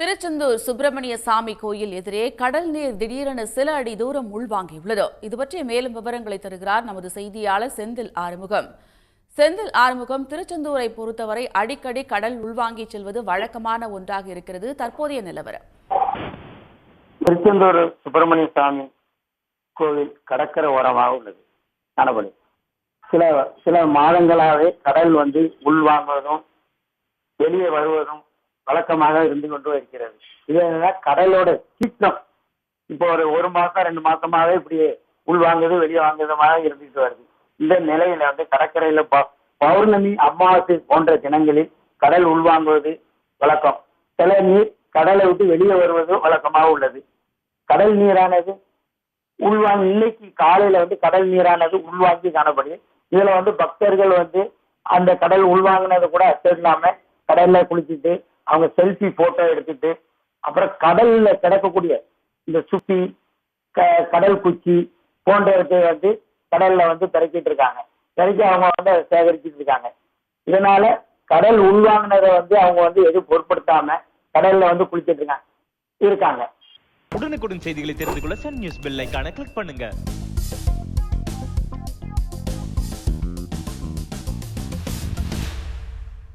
திருச்செந்தூர் சுப்பிரமணிய சாமி கோயில் எதிரே கடல் நீர் திடீரென சில அடி தூரம் உள்வாங்கியுள்ளது. இது பற்றிய மேலும் விவரங்களை தருகிறார் நமது செய்தியாளர் செந்தில் ஆறுமுகம். செந்தில் ஆறுமுகம் திருச்செந்தூரை பொறுத்தவரை அடிக்கடி கடல் உள்வாங்கி செல்வது வழக்கமான ஒன்றாக இருக்கிறது. தற்போதைய நிலவரம். திருச்செந்தூர் சுப்பிரமணிய சாமி கோவில் கடற்கரை ஓரமாக உள்ளது. காணப்படும் சில சில மாதங்களாகவே கடல் வந்து உள்வாங்குவதும் வெளியே வருவதும் வழக்கமாக இருந்து கொண்டு இருக்கிறது இது கடலோட சீற்றம் இப்போ ஒரு ஒரு மாசம் ரெண்டு மாசமாவே இப்படி உள்வாங்குது வெளியே வாங்குறதுமாக இருந்துட்டு வருது. இந்த நிலையில வந்து கடற்கரையில ப- பௌர்ணமி அமாவாசை போன்ற தினங்களில் கடல் உள்வாங்குவது வழக்கம். சில நீர் கடலை விட்டு வெளியே வருவது வழக்கமாக உள்ளது. கடல் நீரானது உள்வாங்க இன்னைக்கு காலையில வந்து கடல் நீரானது உள்வாங்கி காணப்படுது. இதுல வந்து பக்தர்கள் வந்து அந்த கடல் உள்வாங்கினதை கூட அச்சிடலாம கடல்ல குளிச்சுட்டு அவங்க செல்ஃபி போட்டோ எடுத்துட்டு அப்புறம் கடல்ல கிடக்கக்கூடிய இந்த சுத்தி க- கடல் குச்சி போன்றவற்றை வந்து கடல்ல வந்து பிறக்கிட்டு இருக்காங்க. பிறக்கி அவங்க வந்து அதை சேகரிச்சுட்டு இருக்காங்க. இதனால கடல் உள்வாங்கினதை வந்து அவங்க வந்து எதுவும் பொருட்படுத்தாம கடல்ல வந்து குளிச்சிட்டு இருக்காங்க. இருக்காங்க. உடனுக்குடன் செய்திகளை தெரிந்து கொள்ள சன் நியூஸ் பெல் ஐக்கான கிளிக் பண்ணுங்க.